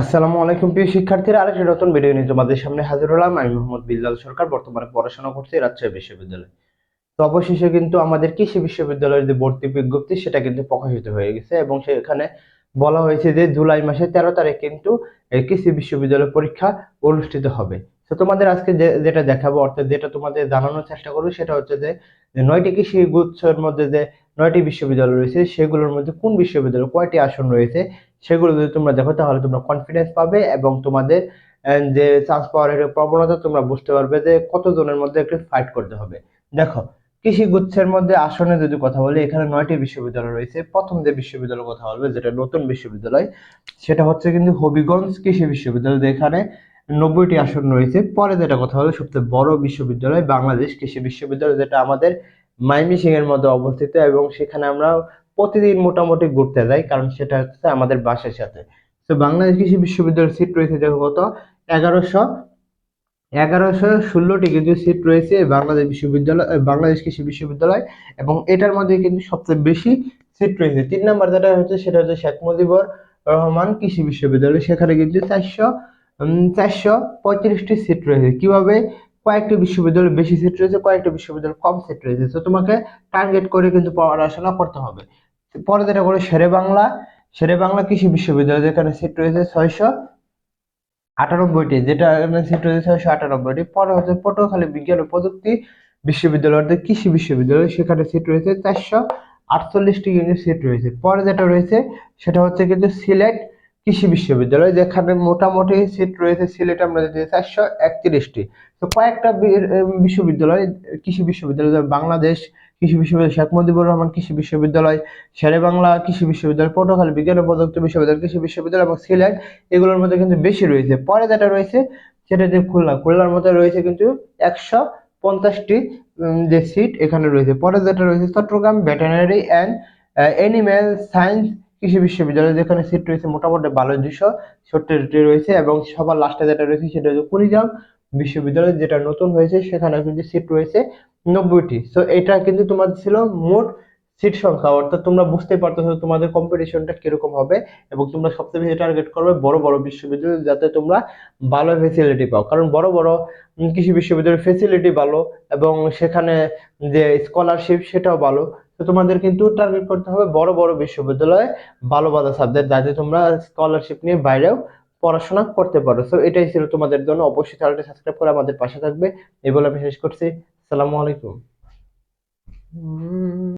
আসসালামু আলাইকুম, প্রিয় শিক্ষার্থীরা। আরেকটি নতুন ভিডিও নিয়ে তোমাদের সামনে হাজির হলাম। আমি মোহাম্মদ বিল্লাল সরকার, বর্তমানে পড়াশোনা করছি রাজশাহী বিশ্ববিদ্যালয়ে। তো অবশেষে কিন্তু আমাদের কৃষি বিশ্ববিদ্যালয়ের যে ভর্তি বিজ্ঞপ্তি, সেটা কিন্তু প্রকাশিত হয়ে গেছে এবং সেখানে বলা হয়েছে যে জুলাই মাসের তেরো তারিখ কিন্তু এই কৃষি বিশ্ববিদ্যালয় পরীক্ষা অনুষ্ঠিত হবে। তো তোমাদের আজকে যেটা দেখাবো, অর্থাৎ যেটা তোমাদের জানানোর চেষ্টা করব, সেটা হচ্ছে যে নয়টি কৃষি গুচ্ছের মধ্যে যে নয়টি বিশ্ববিদ্যালয় রয়েছে, সেগুলোর মধ্যে কোন বিশ্ববিদ্যালয় কয়টি আসন রয়েছে, সেগুলো যদি তোমরা দেখো তাহলে তোমরা কনফিডেন্স পাবে এবং তোমাদের যে চান্স পাওয়ার প্রবণতা তোমরা বুঝতে পারবে যে কতজনের মধ্যে একটু ফাইট করতে হবে। দেখো কৃষি গুচ্ছের মধ্যে আসনে যদি কথা বলি, এখানে নয়টি বিশ্ববিদ্যালয় রয়েছে। প্রথম যে বিশ্ববিদ্যালয়ের কথা বলবে, যেটা নতুন বিশ্ববিদ্যালয়, সেটা হচ্ছে কিন্তু হবিগঞ্জ কৃষি বিশ্ববিদ্যালয় এখানে নব্বইটি আসন রয়েছে। পরে যেটা কথা বলবে, সবচেয়ে বড় বিশ্ববিদ্যালয় বাংলাদেশ কৃষি বিশ্ববিদ্যালয়, যেটা আমাদের মাইমিসিং এর মধ্যে অবস্থিত এবং সেখানে আমরা প্রতিদিন মোটামুটি ঘুরতে যাই, কারণ সেটা হচ্ছে আমাদের বাসার সাথে। তো বাংলাদেশ কৃষি বিশ্ববিদ্যালয়ের সিট রয়েছে দেখো কত? এগারোশো। এগারোশো ষোলোটি কিন্তু সিট রয়েছে বাংলাদেশ বিশ্ববিদ্যালয় বাংলাদেশ কৃষি বিশ্ববিদ্যালয় এবং এটার মধ্যে কিন্তু সবচেয়ে বেশি সিট রয়েছে। তিন নাম্বার যেটা হচ্ছে সেটা হচ্ছে শেখ মুজিবুর রহমান কৃষি বিশ্ববিদ্যালয়। সেখানে কিন্তু চারশো চারশো পঁয়ত্রিশটি সিট রয়েছে। কীভাবে? কয়েকটি বিশ্ববিদ্যালয় বেশি সিট রয়েছে, কয়েকটি বিশ্ববিদ্যালয় কম সিট রয়েছে। তো তোমাকে টার্গেট করে কিন্তু পড়াশোনা করতে হবে। পরে যেটা করে শেরে বাংলা। শেরে বাংলা কৃষি বিশ্ববিদ্যালয়, যেখানে সিট রয়েছে ছয়শো আটানব্বইটি, যেটা সিট রয়েছে ছয়শো আটানব্বইটি। পরে হচ্ছে পটুয়াখালী বিজ্ঞান ও প্রযুক্তি বিশ্ববিদ্যালয়, অর্থাৎ কৃষি বিশ্ববিদ্যালয়, সেখানে সিট রয়েছে চারশো আটচল্লিশটি কিন্তু সিট রয়েছে। পরে যেটা রয়েছে, সেটা হচ্ছে কিন্তু সিলেট কৃষি বিশ্ববিদ্যালয়, যেখানে মোটামুটি সিট রয়েছে সিলেট আমরা যদি চারশো একত্রিশটি। তো কয়েকটা বিশ্ববিদ্যালয়, কৃষি বিশ্ববিদ্যালয় বাংলাদেশ কৃষি বিশ্ববিদ্যালয়, শেখ মুজিবুর রহমান কৃষি বিশ্ববিদ্যালয়, শেরে বাংলা কৃষি বিশ্ববিদ্যালয়, পটুয়াখালী বিজ্ঞান ও প্রযুক্তি বিশ্ববিদ্যালয়, কৃষি বিশ্ববিদ্যালয় এবং সিলেট, এগুলোর মধ্যে কিন্তু বেশি রয়েছে। পরে যেটা রয়েছে, সেটা যে খুলনা। খুলনার মধ্যে রয়েছে কিন্তু একশো পঞ্চাশটি যে সিট এখানে রয়েছে। পরে যেটা রয়েছে, Chattogram veterinary and animal science কৃষি বিশ্ববিদ্যালয় যেখানে সিট রয়েছে মোটামুটি ভালো দুশো সত্তরটি রয়েছে এবং সবার লাস্টে যেটা রয়েছে সেটা হচ্ছে কুড়িগ্রাম বিশ্ববিদ্যালয় যেটা নতুন হয়েছে, সেখানে কিন্তু সিট রয়েছে নব্বইটি। সো এটা কিন্তু তোমাদের ছিল মোট সিট সংখ্যা। অর্থাৎ তোমরা বুঝতে পারতেছো তোমাদের কম্পিটিশনটা কীরকম হবে এবং তোমরা সবচেয়ে বেশি টার্গেট করবে বড় বড় বিশ্ববিদ্যালয় যাতে তোমরা ভালো ফেসিলিটি পাও। কারণ বড় বড় কৃষি বিশ্ববিদ্যালয়ের ফেসিলিটি ভালো এবং সেখানে যে স্কলারশিপ সেটাও ভালো। তো তোমাদের কিন্তু টার্গেট করতে হবে বড় বড় বিশ্ববিদ্যালয়ে ভালো ভালো সাবজেক্ট যাতে তোমরা স্কলারশিপ নিয়ে বাইরেও পড়াশোনা করতে পারো। সো এটাই ছিল তোমাদের জন্য। অবশ্যই চ্যানেলটি সাবস্ক্রাইব করে আমাদের পাশে থাকবে। এই বলে আমি শেষ করছি। সালামু আলাইকুম।